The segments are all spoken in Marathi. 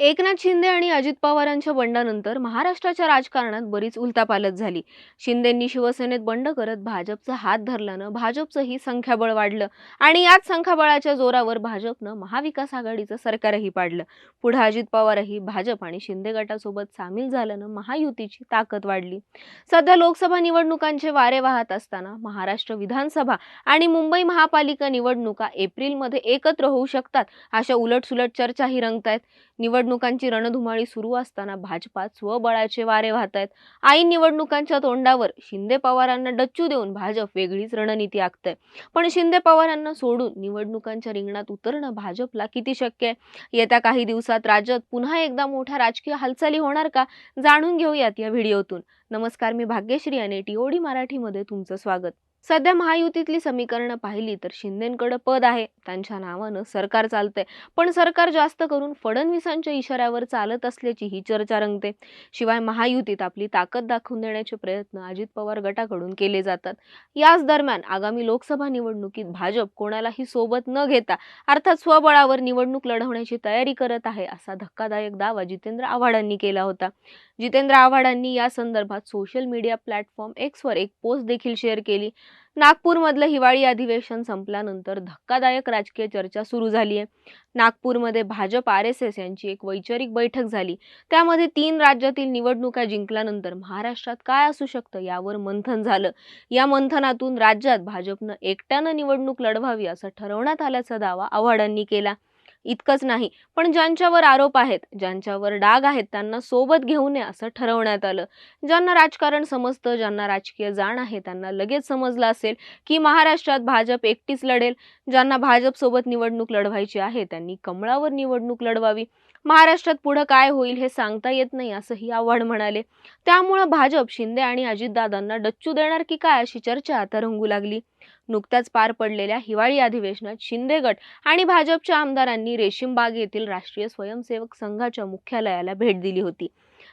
एकनाथ शिंदे आणि अजित पवारांच्या बंडानंतर महाराष्ट्राच्या राजकारणात बरीच उलतापालत झाली. शिंदेंनी शिवसेनेत बंड करत भाजपचा हात धरल्यानं भाजपचंही संख्याबळ वाढलं आणि याच संख्याबळाच्या जोरावर भाजपनं महाविकास आघाडीचं सरकारही पाडलं. पुढे अजित पवारही भाजप आणि शिंदे गटासोबत सामील झाल्यानं महायुतीची ताकद वाढली. सध्या लोकसभा निवडणुकांचे वारे वाहत असताना महाराष्ट्र विधानसभा आणि मुंबई महापालिका निवडणुका एप्रिलमध्ये एकत्र होऊ शकतात अशा उलटसुलट चर्चाही रंगतायत. निवडणुकांची रणधुमाळी सुरू असताना भाजपात स्वबळाचे वारे वाहत आहेत. ऐन निवडणुकांच्या तोंडावर शिंदे पवारांना डच्चू देऊन भाजप वेगळीच रणनीती आखतंय. पण शिंदे पवारांना सोडून निवडणुकांच्या रिंगणात उतरणं भाजपला किती शक्य आहे? येत्या काही दिवसात राज्यात पुन्हा एकदा मोठ्या राजकीय हालचाली होणार का? जाणून घेऊयात या व्हिडिओतून. नमस्कार मी भाग्यश्री आणि टीओडी मराठीमध्ये तुमचं स्वागत. सध्या महायुतीतली समीकरणं पाहिली तर शिंदेकडे पद आहे. त्यांच्या नावानं सरकार चालतंय. पण सरकार जास्त करून फडणवीसांच्या इशाऱ्यावर चालत असल्याची ही चर्चा रंगते. शिवाय महायुतीत आपली ताकद दाखवून देण्याचे प्रयत्न अजित पवार गटाकडून केले जातात. याच दरम्यान आगामी लोकसभा निवडणुकीत भाजप कोणालाही सोबत न घेता अर्थात स्वबळावर निवडणूक लढवण्याची तयारी करत आहे असा धक्कादायक दावा जितेंद्र आव्हाडांनी केला होता. जितेंद्र आव्हाडांनी या संदर्भात सोशल मीडिया प्लॅटफॉर्म एक्सवर एक पोस्ट देखील शेअर केली. नागपूरमधलं हिवाळी अधिवेशन संपल्यानंतर धक्कादायक राजकीय चर्चा सुरू झाली आहे. नागपूरमध्ये भाजप आर एस एस यांची एक वैचारिक बैठक झाली. त्यामध्ये तीन राज्यातील निवडणुका जिंकल्यानंतर महाराष्ट्रात काय असू शकतं यावर मंथन झालं. या मंथनातून राज्यात भाजपनं एकट्यानं निवडणूक लढवावी असं ठरवण्यात आल्याचा दावा आव्हाडांनी केला. इतकंच नाही. पण ज्यांच्यावर आरोप आहेत ज्यांच्यावर डाग आहेत त्यांना सोबत घेऊ नये असं ठरवण्यात आलं. ज्यांना राजकारण समजतं ज्यांना राजकीय जाण आहे त्यांना लगेच समजलं असेल की महाराष्ट्रात भाजप एकटीच लढेल. ज्यांना भाजपसोबत निवडणूक लढवायची आहे त्यांनी कमळावर निवडणूक लढवावी. महाराष्ट्रात पुढं काय होईल हे सांगता येत नाही असंही आव्हाड म्हणाले. त्यामुळं भाजप शिंदे आणि अजितदादांना डच्चू देणार की काय अशी चर्चा आता रंगू लागली. नुकत्याच पार पडलेल्या हिवाळी अधिवेशनात शिंदे गट आणि भाजपच्या आमदारांनी रेशीमबाग येथील राष्ट्रीय स्वयंसेवक संघाच्या मुख्यालयाला भेट दिली होती.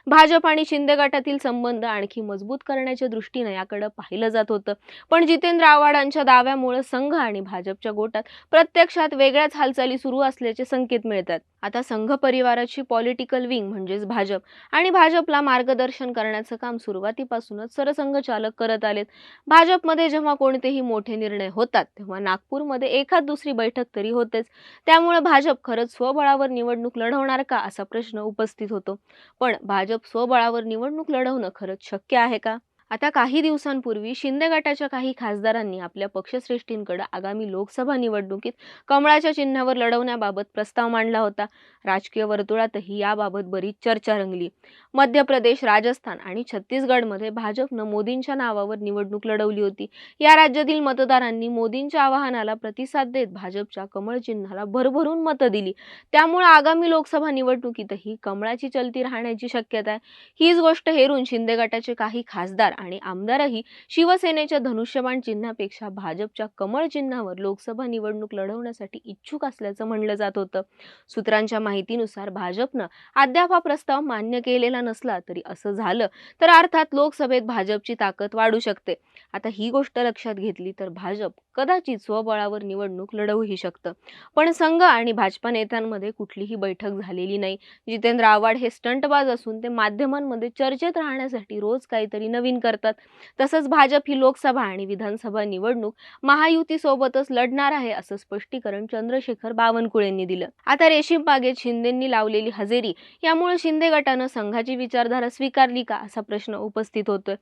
भाजप आणि शिंदे गटातील संबंध आणखी मजबूत करण्याच्या दृष्टीने याकडे पाहिलं जात होतं. पण जितेंद्र आव्हाडांच्या दाव्यामुळे संघ आणि भाजपच्या गोटात प्रत्यक्षात वेगळ्याच हालचाली सुरू असल्याचे संकेत मिळतात. आता संघ परिवाराची पॉलिटिकल विंग म्हणजेच भाजप. आणि भाजपला मार्गदर्शन करण्याचं काम सुरुवातीपासूनच सरसंघचालक करत आलेत. भाजपमध्ये जेव्हा कोणतेही मोठे निर्णय होतात तेव्हा नागपूरमध्ये एखाद दुसरी बैठक तरी होतेच. त्यामुळे भाजप खरंच स्वबळावर निवडणूक लढवणार का असा प्रश्न उपस्थित होतो. पण भाजप स्वबळावर निवडणूक लढवणं खरंच शक्य आहे का? आता काही दिवसांपूर्वी शिंदे गटाच्या काही खासदारांनी आपल्या पक्षश्रेष्ठींकडे आगामी लोकसभा निवडणुकीत कमळाच्या चिन्हावर लढवण्याबाबत प्रस्ताव मांडला होता. राजकीय वर्तुळातही याबाबत बरीच चर्चा रंगली. मध्य प्रदेश राजस्थान आणि छत्तीसगडमध्ये भाजपनं मोदींच्या नावावर निवडणूक लढवली होती. या राज्यातील मतदारांनी मोदींच्या आवाहनाला प्रतिसाद देत भाजपच्या कमळ चिन्हाला भरभरून मतं दिली. त्यामुळे आगामी लोकसभा निवडणुकीतही कमळाची चलती राहण्याची शक्यता आहे. हीच गोष्ट हेरून शिंदे गटाचे काही खासदार आणि आमदारही शिवसेनेच्या धनुष्यबाण चिन्हापेक्षा भाजपच्या कमळ चिन्हावर लोकसभा निवडणूक लढवण्यासाठी इच्छुक असल्याचं म्हणलं जात होतं. सूत्रांच्या माहितीनुसार भाजपनं अद्याप हा प्रस्ताव मान्य केलेला नसला तरी असं झालं तर अर्थात लोकसभेत भाजपची ताकद वाढू शकते. आता ही गोष्ट लक्षात घेतली तर भाजप कदाचित स्वबळावर निवडणूक लढवूही शकतं. पण संघ आणि भाजपा नेत्यांमध्ये कुठलीही बैठक झालेली नाही. जितेंद्र आव्हाड हे स्टंटबाज असून ते माध्यमांमध्ये चर्चेत राहण्यासाठी रोज काहीतरी नवीन करतात. तसंच भाजप ही लोकसभा आणि विधानसभा निवडणूक महायुतीसोबतच लढणार आहे असं स्पष्टीकरण चंद्रशेखर बावनकुळेंनी दिलं. आता रेशीम बागेत शिंदेंनी लावलेली हजेरी यामुळे शिंदे गटानं संघाची विचारधारा स्वीकारली का असा प्रश्न उपस्थित होतोय.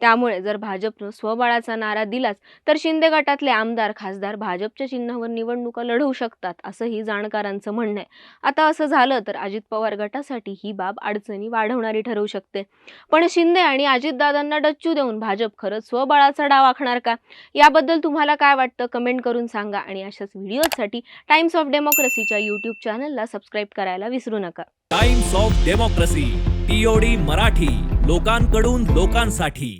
त्यामुळे जर भाजपनं स्वबळाचा नारा दिलाच तर शिंदे गटातले आमदार खासदार भाजपच्या चिन्हावर निवडणुका लढवू शकतात असंही जाणकारांचं म्हणणं आहे. आता असं झालं तर अजित पवार गटासाठी ही बाब अडचणी वाढवणारी ठरवू शकते. पण शिंदे आणि अजितदादांना डच्चू देऊन भाजप खरंच स्वबळाचा डाव आखणार का? याबद्दल तुम्हाला काय वाटतं? कमेंट करून सांगा आणि अशाच व्हिडिओसाठी टाइम्स ऑफ डेमोक्रेसीच्या यूट्यूब चॅनलला सबस्क्राईब करायला विसरू नका. Times of Democracy TOD Marathi लोकांकडून लोकांसाठी.